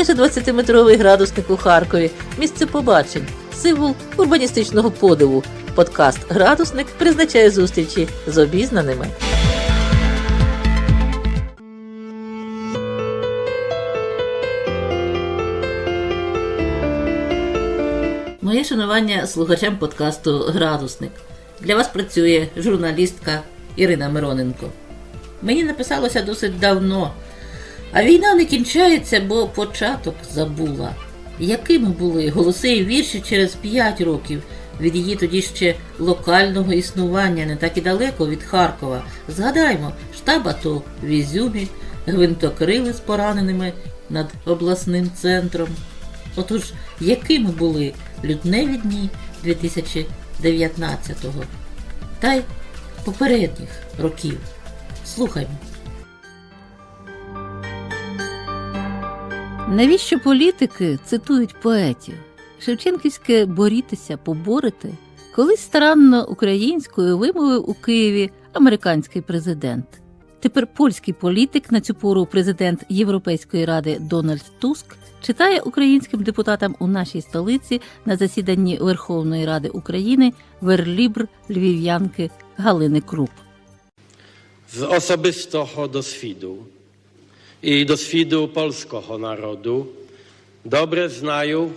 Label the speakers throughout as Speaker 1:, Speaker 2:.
Speaker 1: Майже 20-метровий градусник у Харкові, місце побачень, символ урбаністичного подиву. Подкаст Градусник призначає зустрічі з обізнаними. Моє шанування слухачам подкасту Градусник. Для вас працює журналістка Ірина Мироненко. Мені написалося досить давно, а війна не кінчається, бо початок забула. Якими були голоси і вірші через 5 років від її тоді ще локального існування, не так і далеко від Харкова. Згадаймо, штаб АТО в Ізюмі, гвинтокрили з пораненими над обласним центром. Отож, якими були лютневі дні 2019-го та й попередніх років? Слухаймо. Навіщо політики цитують поетів? Шевченківське борітися, поборити колись старанно українською вимовив у Києві американський президент. Тепер польський політик, на цю пору президент Європейської ради Дональд Туск, читає українським депутатам у нашій столиці на засіданні Верховної Ради України верлібр львів'янки Галини Круп.
Speaker 2: z osobistого doswidu i doswidu polskiego narodu добре знаю,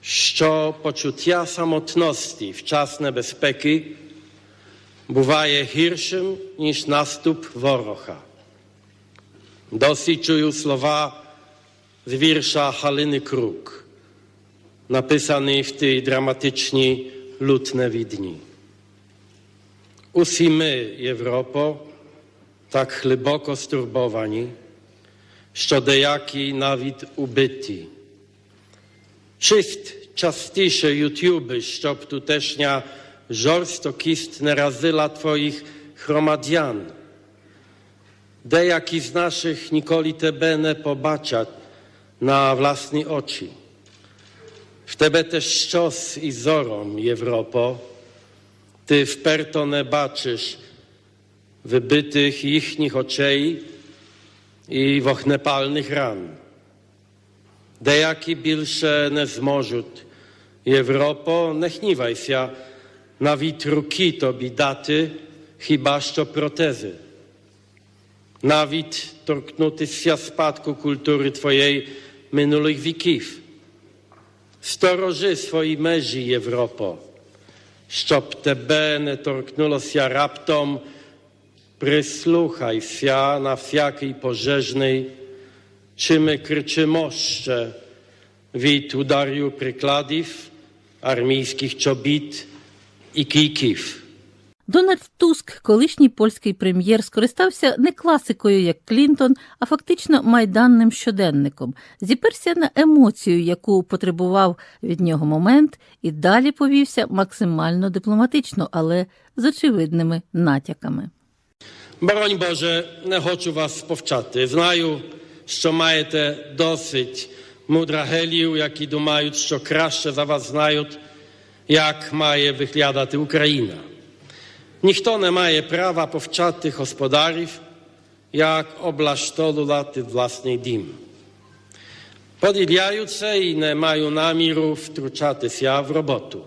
Speaker 2: що почуття самотності в час небезпеки буває гіршим, ніж наступ ворога. Досі чую слова з вірша Галини Крук, написані в ті драматичні лютневі дні. Усі ми, Європо, так глибоко стурбовані, що деякі навіть убиті. Чист частіше Ютуби, щоб тутешня жорстокість не разила Twoich громадян. Деякі з наших ніколи тебе не побачать на власні очі. В тебе теж щось із зором, Європо, ти вперто не бачиш wybitych ichnich oczei i wochnepalnych ran. Dejaki bilsze ne zmożut Европо, не гнівайся на вітруки тобі дати, хіба що протези. Навіть торкнутися спадку культури твоєї минулих віків. Сторожи свої межі, Європо, щоб тебе не торкнулося раптом Прислухайся на всякий пожежний, чи ми кричимо ще від ударів прикладів, армійських чобіт і кійків.
Speaker 1: Дональд Туск, колишній польський прем'єр, скористався не класикою, як Клінтон, а фактично майданним щоденником, зіперся на емоцію, яку потребував від нього момент, і далі повівся максимально дипломатично, але з очевидними натяками.
Speaker 2: Боронь Боже, не хочу вас повчати. Знаю, що маєте досить мудрагелів, які думають, що краще за вас знають, як має виглядати Україна. Ніхто не має права повчати господарів, як облаштовувати власний дім. Поділяються і не маю наміру втручатися в роботу.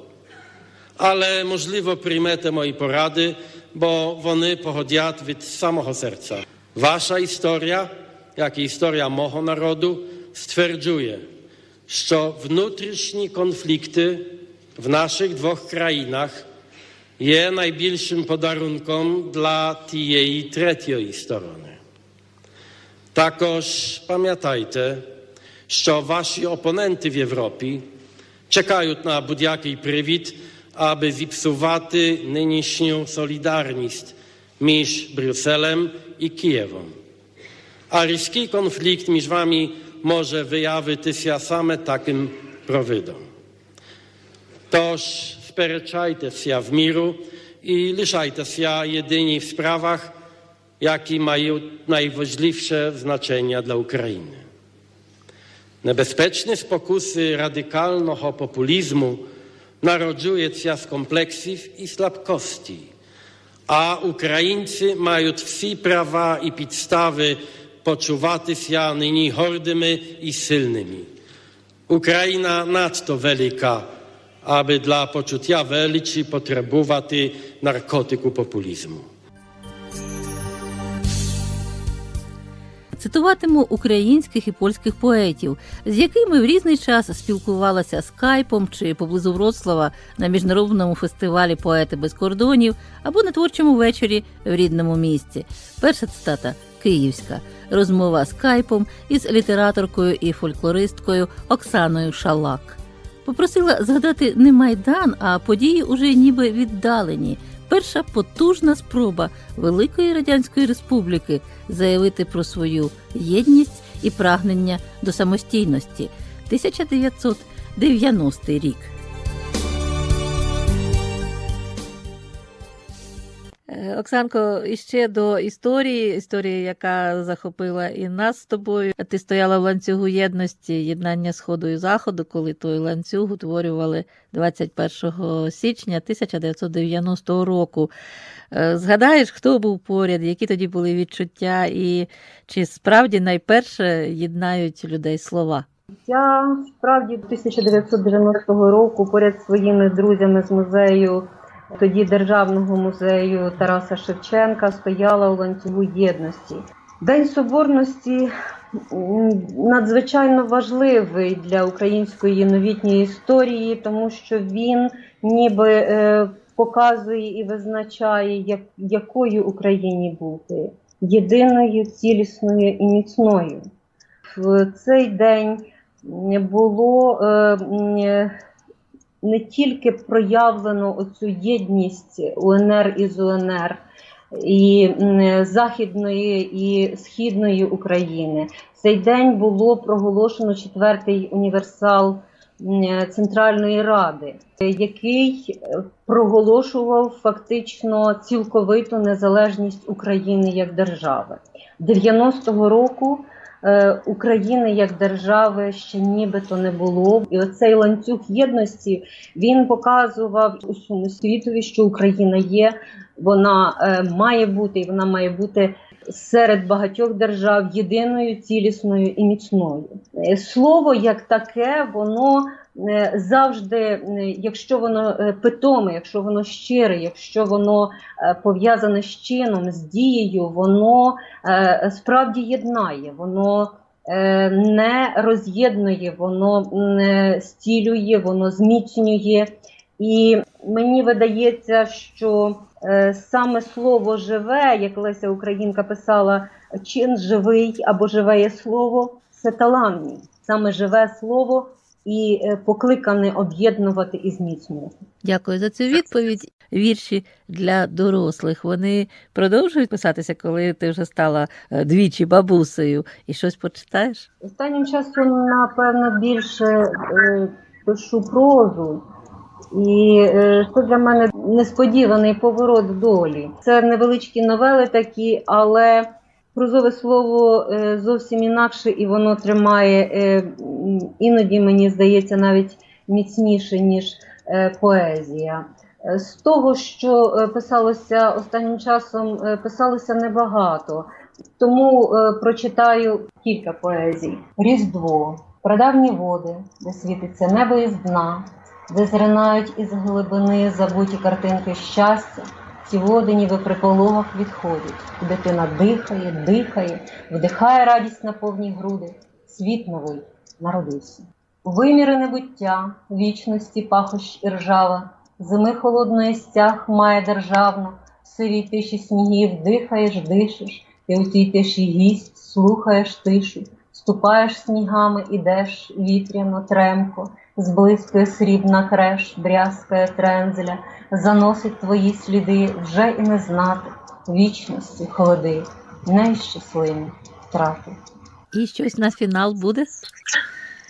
Speaker 2: Але можливо приймете мої поради, бо вони походять від самого серця. Ваша історія, як і історія мого народу, стверджує, що внутрішні конфлікти в наших двох країнах є найбільшим подарунком для тієї третьої сторони. Також пам'ятайте, що ваші опоненти в Європі чекають на будь-який привід, аби зіпсувати нинішню солідарність між Брюсселем і Києвом. А різкий конфлікт між вами може виявитися саме таким провидом. Тож сперечайтеся в міру і лишайтеся єдині в справах, які мають найважливіше значення для України. Небезпечні спокуси Narodzujec ja z kompleksów i słabkości, a Ukraińcy mają wsi prawa i podstawy poczuwaty się nyni hordymi i silnymi. Ukraina nadto wielka, aby dla poczucia wieliczy potrzebować narkotyku populizmu.
Speaker 1: Цитуватиму українських і польських поетів, з якими в різний час спілкувалася скайпом чи поблизу Вроцлава на міжнародному фестивалі Поети без кордонів або на творчому вечорі в рідному місті. Перша цитата Київська. Розмова скайпом із літераторкою і фольклористкою Оксаною Шалак. Попросила згадати не майдан, а події уже ніби віддалені. Перша потужна спроба Великої Радянської Республіки заявити про свою єдність і прагнення до самостійності. 1990 рік. Оксанко, іще до історії, історії, яка захопила і нас з тобою. Ти стояла в ланцюгу єдності, єднання Сходу і Заходу, коли той ланцюг утворювали 21 січня 1990 року. Е, Згадаєш, хто був поряд, які тоді були відчуття, і чи справді найперше єднають людей слова?
Speaker 3: Я справді 1990 року поряд зі своїми друзями з музею, тоді Державного музею Тараса Шевченка, стояла у ланцюгу єдності. День Соборності надзвичайно важливий для української новітньої історії, тому що він ніби е, показує і визначає, як, якою Україні бути єдиною, цілісною і міцною. В цей день було е, не тільки проявлено оцю єдність УНР із УНР і Західної і Східної України. Цей день було проголошено четвертий універсал Центральної Ради, який проголошував фактично цілковиту незалежність України як держави. 90-го року України як держави ще нібито не було. І оцей ланцюг єдності він показував усьому світові, що Україна є, вона е, має бути, і вона має бути серед багатьох держав єдиною, цілісною і міцною. Е, Слово як таке, воно е, завжди, е, якщо воно е, питоме, якщо воно щире, якщо воно е, пов'язане з чином, з дією, воно е, справді єднає, воно е, не роз'єднує, воно стілює, воно зміцнює. І мені видається, що е, саме слово живе, як Леся Українка писала, чин живий або живе слово це таланні. Саме живе слово і е, покликане об'єднувати і зміцнювати.
Speaker 1: Дякую за цю відповідь. Вірші для дорослих. Вони продовжують писатися, коли ти вже стала е, двічі бабусею і щось почитаєш?
Speaker 3: Останнім часом, напевно, більше е, пишу прозу. І це для мене несподіваний поворот долі. Це невеличкі новели такі, але прозове слово е, зовсім інакше, і воно тримає е, іноді, мені здається, навіть міцніше, ніж е, поезія. З того, що писалося останнім часом, писалося небагато. Тому прочитаю кілька поезій: Різдво, прадавні води, де світиться небо із дна, де зринають із глибини забуті картинки щастя. Ці води ніби при пологах відходять. Дитина дихає, дихає, вдихає радість на повні груди. Світ новий народився. Виміри небуття, вічності пахощ і ржава, зими холодної стяг має державна, в сивій тиші снігів дихаєш, дишиш, ти у тій тиші гість, слухаєш тишу, ступаєш снігами, ідеш вітряно, тремко, зблискує срібна креш, брязкає трензеля, заносить твої сліди вже і не знати вічності, холоди, нещасливі втрати.
Speaker 1: І щось на фінал буде?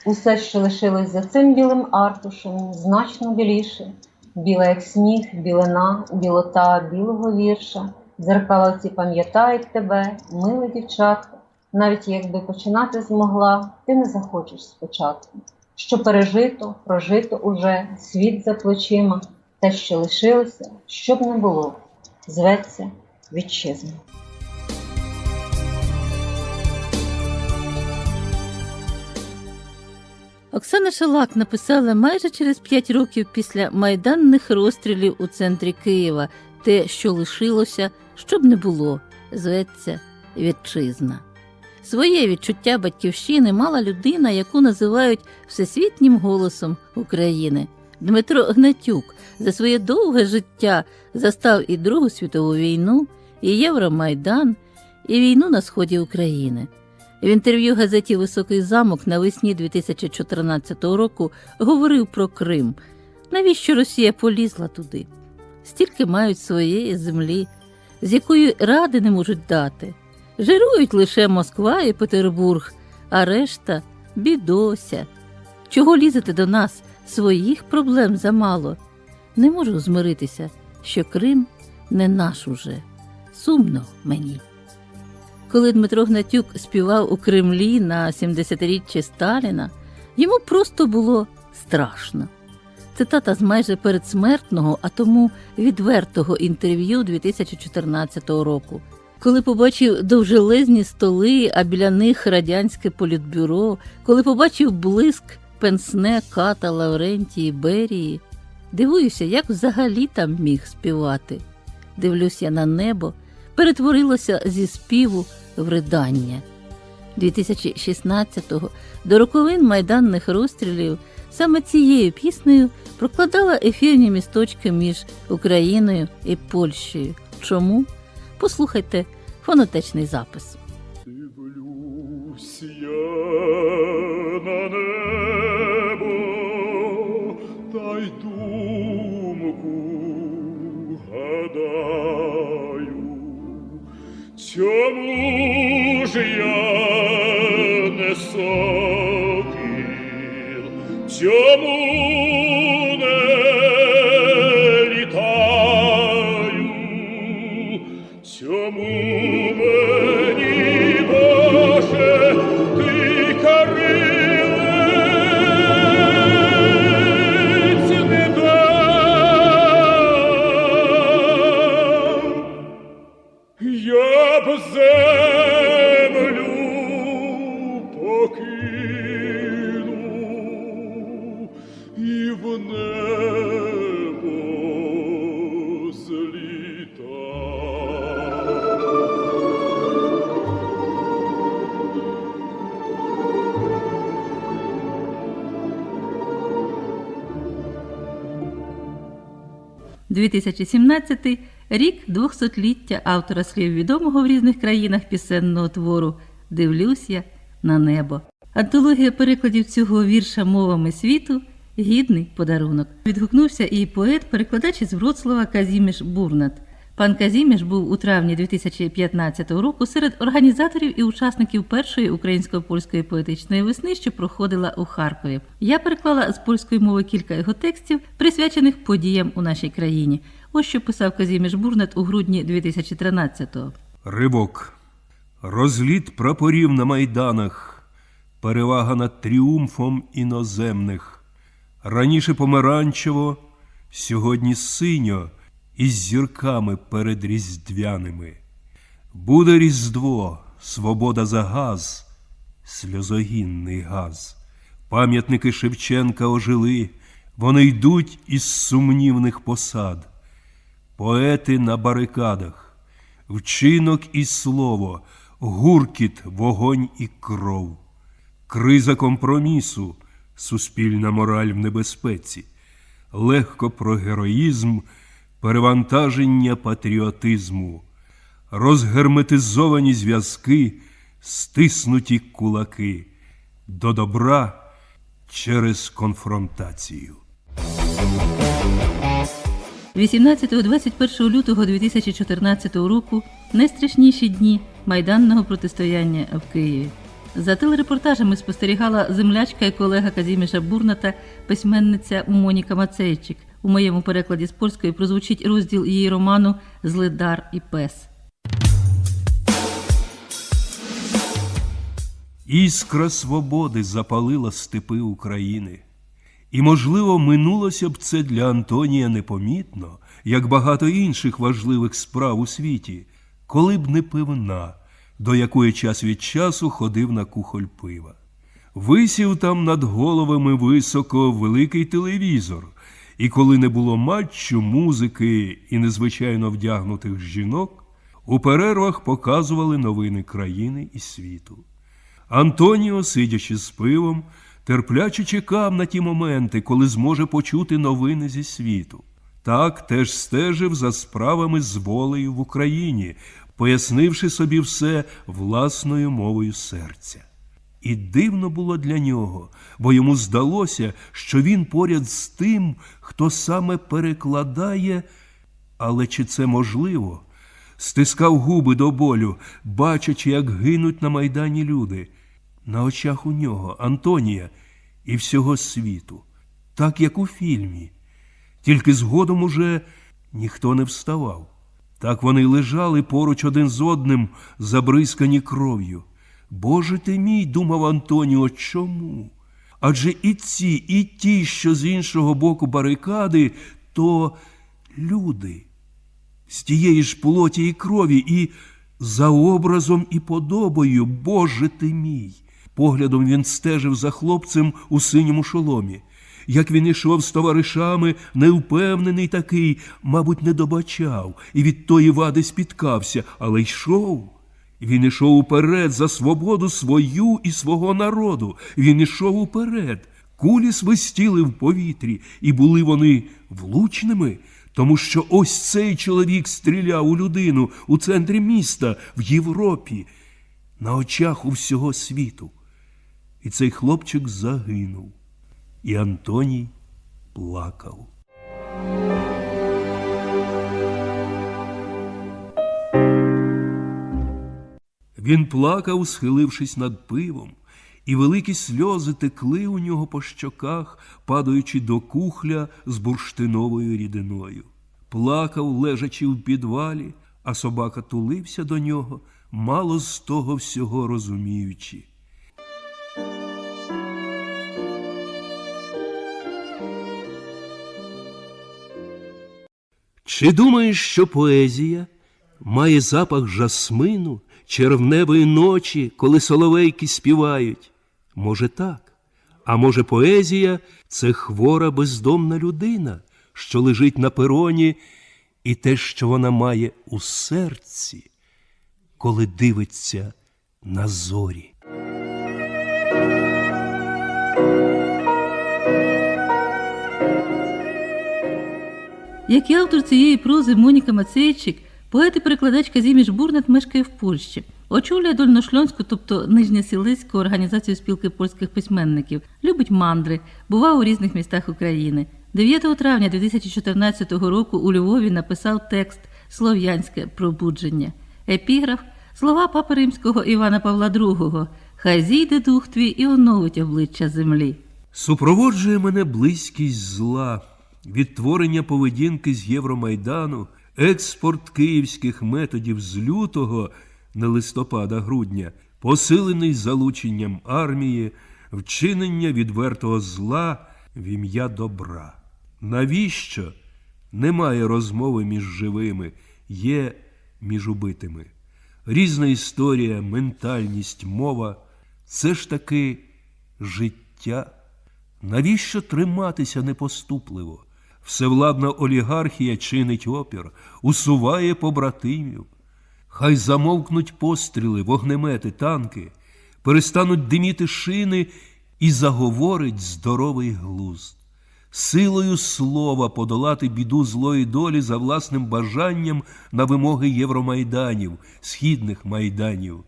Speaker 3: Усе, що лишилось за цим білим артушем, значно біліше. Біла, як сніг, білина, білота білого вірша. Дзеркала ці пам'ятають тебе, миле дівчатка. Навіть якби починати змогла, ти не захочеш спочатку що пережито, прожито уже світ за плечима, те, що лишилося, щоб не було, зветься вітчизна.
Speaker 1: Оксана Шалак написала майже через п'ять років після майданних розстрілів у центрі Києва те, що лишилося, щоб не було, зветься Вітчизна. Своє відчуття батьківщини мала людина, яку називають всесвітнім голосом України. Дмитро Гнатюк за своє довге життя застав і Другу світову війну, і Євромайдан, і війну на сході України. В інтерв'ю газеті Високий замок навесні 2014 року говорив про Крим. Навіщо Росія полізла туди? Стільки мають своєї землі, з якої ради не можуть дати. Жирують лише Москва і Петербург, а решта бідося. Чого лізете до нас? Своїх проблем замало. Не можу змиритися, що Крим не наш уже. Сумно мені. Коли Дмитро Гнатюк співав у Кремлі на 70-річчя Сталіна, йому просто було страшно. Цитата з майже передсмертного, а тому відвертого інтерв'ю 2014 року. Коли побачив довжелезні столи, а біля них радянське політбюро, коли побачив блиск пенсне ката Лаврентії Берії, дивуюся, як взагалі там міг співати. Дивлюся на небо, перетворилося зі співу в ридання. 2016-го до роковин майданних розстрілів саме цією піснею прокладала ефірні місточки між Україною і Польщею. Чому? Послухайте фонотечний запис.
Speaker 4: Дивлюсь
Speaker 1: 2017 рік двохсотліття автора слів відомого в різних країнах пісенного твору Дивлюсь я на небо. Антологія перекладів цього вірша мовами світу гідний подарунок. Відгукнувся і поет-перекладач із Вроцлава Казіміш Бурнат. Пан Казіміш був у травні 2015 року серед організаторів і учасників першої українсько-польської поетичної весни, що проходила у Харкові. Я переклала з польської мови кілька його текстів, присвячених подіям у нашій країні. Ось що писав Казіміш Бурнат у грудні 2013-го.
Speaker 5: Ривок. Розліт прапорів на майданах, перевага над тріумфом іноземних. Раніше помаранчево, сьогодні синьо, із зірками перед різдвяними. Буде різдво, свобода за газ, сльозогінний газ. Пам'ятники Шевченка ожили, вони йдуть із сумнівних посад. Поети на барикадах, вчинок і слово, гуркіт, вогонь і кров, криза компромісу, суспільна мораль в небезпеці, легко про героїзм, перевантаження патріотизму, розгерметизовані зв'язки, стиснуті кулаки, до добра через конфронтацію.
Speaker 1: 18-21 лютого 2014 року найстрашніші дні майданного протистояння в Києві. За телерепортажами спостерігала землячка і колега Казіміша Бурната, письменниця Моніка Мацейчик. У моєму перекладі з польської прозвучить розділ її роману Злидар і пес.
Speaker 5: Іскра свободи запалила степи України. І, можливо, минулося б це для Антонія непомітно, як багато інших важливих справ у світі, коли б не пивна, до якої час від часу ходив на кухоль пива. Висів там над головами високо великий телевізор, і коли не було матчу, музики і незвичайно вдягнутих жінок, у перервах показували новини країни і світу. Антоніо, сидячи з пивом, терпляче чекав на ті моменти, коли зможе почути новини зі світу. Так теж стежив за справами з волею в Україні, пояснивши собі все власною мовою серця. І дивно було для нього, бо йому здалося, що він поряд з тим, хто саме перекладає, але чи це можливо? Стискав губи до болю, бачачи, як гинуть на майдані люди, на очах у нього, Антонія і всього світу, так як у фільмі. Тільки згодом уже ніхто не вставав. Так вони лежали поруч один з одним, забризкані кров'ю. Боже ти мій, думав Антоніо, чому? Адже і ці, і ті, що з іншого боку барикади, то люди з тієї ж плоті і крові, і за образом і подобою, Боже ти мій. Поглядом він стежив за хлопцем у синьому шоломі. Як він ішов з товаришами, невпевнений такий, мабуть, не добачав, і від тої вади спіткався, але йшов. Він ішов уперед за свободу свою і свого народу. Він ішов уперед. Кулі свистіли в повітрі, і були вони влучними, тому що ось цей чоловік стріляв у людину у центрі міста, в Європі, на очах у всього світу. І цей хлопчик загинув. І Антоній плакав. Він плакав, схилившись над пивом, і великі сльози текли у нього по щоках, падаючи до кухля з бурштиновою рідиною. Плакав, лежачи в підвалі, а собака тулився до нього, мало з того всього розуміючи. Чи думаєш, що поезія має запах жасмину, червневої ночі, коли соловейки співають? Може, так. А може, поезія це хвора бездомна людина, що лежить на пероні, і те, що вона має у серці, коли дивиться на зорі.
Speaker 1: Як і автор цієї прози Моніка Мацейчик, поет і перекладач Казіміш Бурнет мешкає в Польщі. Очолює Дольношльонську, тобто Нижньосілицьку організацію спілки польських письменників, любить мандри, бував у різних містах України. 9 травня 2014 року у Львові написав текст Слов'янське пробудження, епіграф, слова папи римського Івана Павла II Хай зійде дух твій і оновить обличчя землі.
Speaker 5: Супроводжує мене близькість зла, відтворення поведінки з Євромайдану, експорт київських методів з лютого на листопада-грудня, посилений залученням армії, вчинення відвертого зла в ім'я добра. Навіщо? Немає розмови між живими, є між убитими. Різна історія, ментальність, мова це ж таки життя. Навіщо триматися непоступливо? Всевладна олігархія чинить опір, усуває побратимів. Хай замовкнуть постріли, вогнемети, танки, перестануть диміти шини і заговорить здоровий глузд. Силою слова подолати біду злої долі за власним бажанням на вимоги Євромайданів, східних майданів.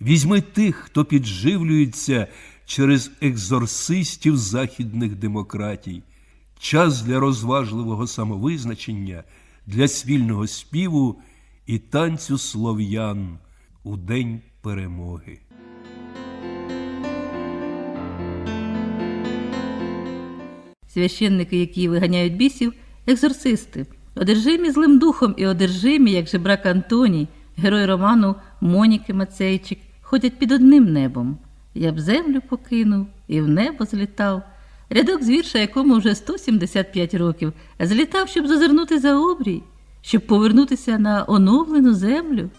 Speaker 5: Візьми тих, хто підживлюється через екзорсистів західних демократій. Час для розважливого самовизначення, для спільного співу і танцю слов'ян у день перемоги.
Speaker 1: Священники, які виганяють бісів, екзорцисти, одержимі злим духом і одержимі, як жебрак Антоній, герой роману Моніки Мацейчик, ходять під одним небом. Я б землю покинув і в небо злітав. Рядок з вірша, якому вже 175 років, злітав, щоб зазирнути за обрій, щоб повернутися на оновлену землю.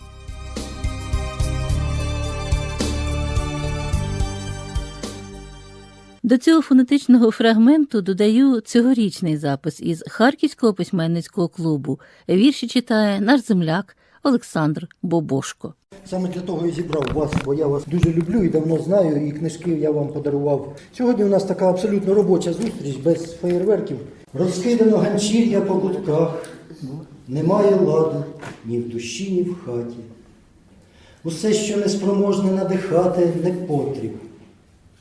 Speaker 1: До цього фонетичного фрагменту додаю цьогорічний запис із Харківського письменницького клубу. Вірші читає наш земляк Олександр Бобошко.
Speaker 6: Саме для того і зібрав вас, бо я вас дуже люблю і давно знаю, і книжки я вам подарував. Сьогодні у нас така абсолютно робоча зустріч без феєрверків. Розкидано ганчір'я по кутках, немає ладу ні в душі, ні в хаті. Усе, що неспроможне надихати, не потріб,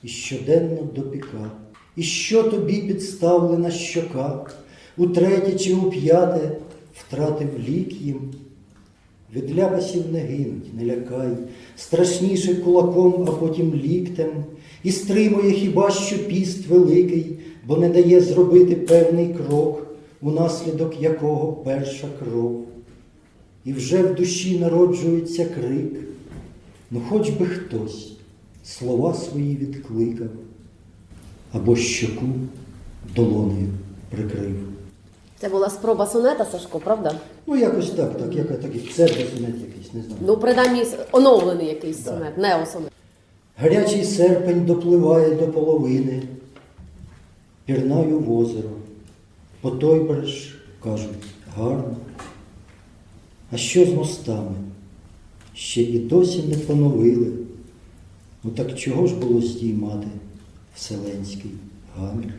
Speaker 6: і щоденно допіка. І що тобі підставлена щока, утретє чи у п'яте втратив лік їм. Від ляпасів не гинуть, не лякай, страшніше кулаком, а потім ліктем, і стримує хіба що піст великий, бо не дає зробити певний крок, унаслідок якого перша кров. І вже в душі народжується крик, ну хоч би хтось слова свої відкликав, або щоку долонею прикрив.
Speaker 7: Це була спроба сонета, Сашко, правда?
Speaker 6: Ну, якось так, так, яка такий псевдосонет якийсь, не знаю.
Speaker 7: Ну, принаймні, оновлений якийсь сонет, неосонет.
Speaker 6: Гарячий серпень допливає до половини, пірнаю в озеро, по той береж, кажуть, гарно. А що з мостами? Ще і досі не поновили. Ну так чого ж було здіймати вселенський гамір?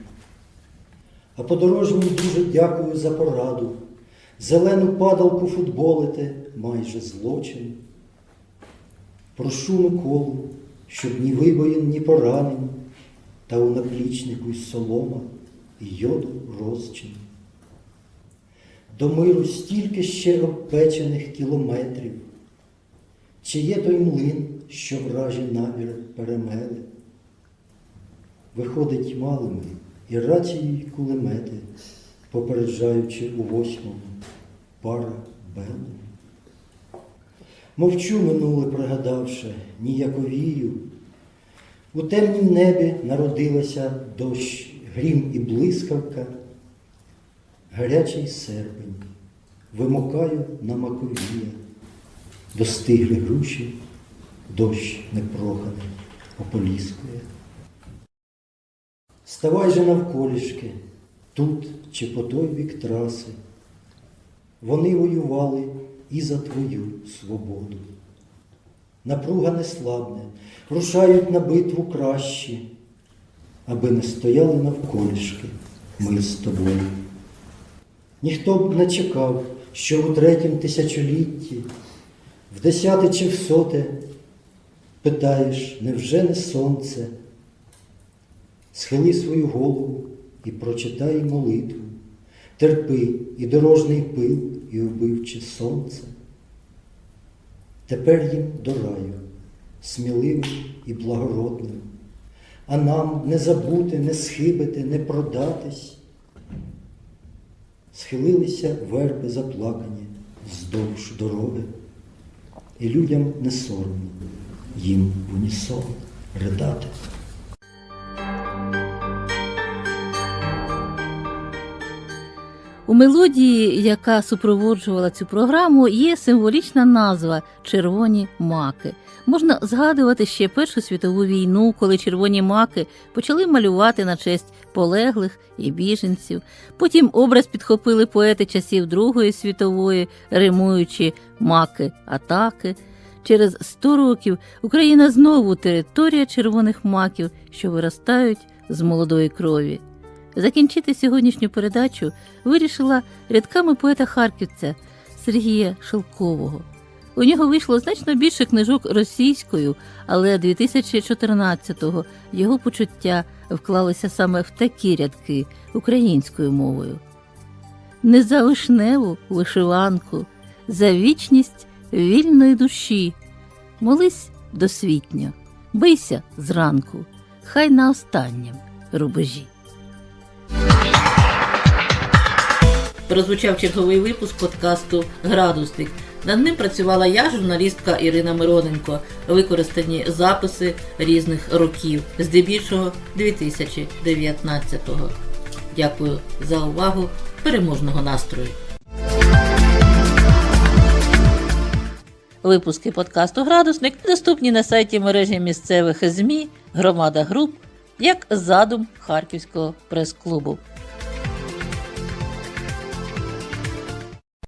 Speaker 6: А подорожній дуже дякую за пораду. Зелену падалку футболити майже злочин. Прошу Миколу, щоб ні вибоїн, ні поранень, та у наплічнику й солома, і йоду розчин. До миру стільки ще обпечених кілометрів, чи є той млин, що вражі наміри перемели. Виходить малими і рації кулемети, попереджаючи у восьмому пара белу. Мовчу минуле пригадавши, ніяковію. У темнім небі народилася дощ, грім і блискавка, гарячий серпень, вимокаю на маковія, достигли груші, дощ непроханий ополіскує. Ставай же навколішки, тут чи по той бік траси. Вони воювали і за твою свободу. Напруга не слабне, рушають на битву кращі, аби не стояли навколішки ми з тобою. Ніхто б не чекав, що у третім тисячолітті, в десяте чи в соте, питаєш, невже не сонце? Схили свою голову і прочитай молитву, терпи і дорожний пил, і убивче сонце. Тепер їм до раю, сміливим і благородним, а нам не забути, не схибити, не продатись. Схилилися верби заплакані вздовж дороги, і людям не соромно їм в унісон ридати.
Speaker 1: У мелодії, яка супроводжувала цю програму, є символічна назва Червоні маки. Можна згадувати ще Першу світову війну, коли червоні маки почали малювати на честь полеглих і біженців. Потім образ підхопили поети часів Другої світової, римуючи маки атаки. Через 100 років Україна знову територія червоних маків, що виростають з молодої крові. Закінчити сьогоднішню передачу вирішила рядками поета Харківця Сергія Шелкового. У нього вийшло значно більше книжок російською, але 2014-го його почуття вклалися саме в такі рядки українською мовою. Не за вишневу вишиванку, за вічність вільної душі. Молись досвітньо, бийся зранку, хай на останнім рубежі.
Speaker 8: Прозвучав черговий випуск подкасту Градусник. Над ним працювала я, журналістка Ірина Мироненко. Використані записи різних років, здебільшого 2019-го. Дякую за увагу. Переможного настрою. Випуски подкасту Градусник доступні на сайті мережі місцевих ЗМІ, Громада Груп як задум Харківського прес-клубу.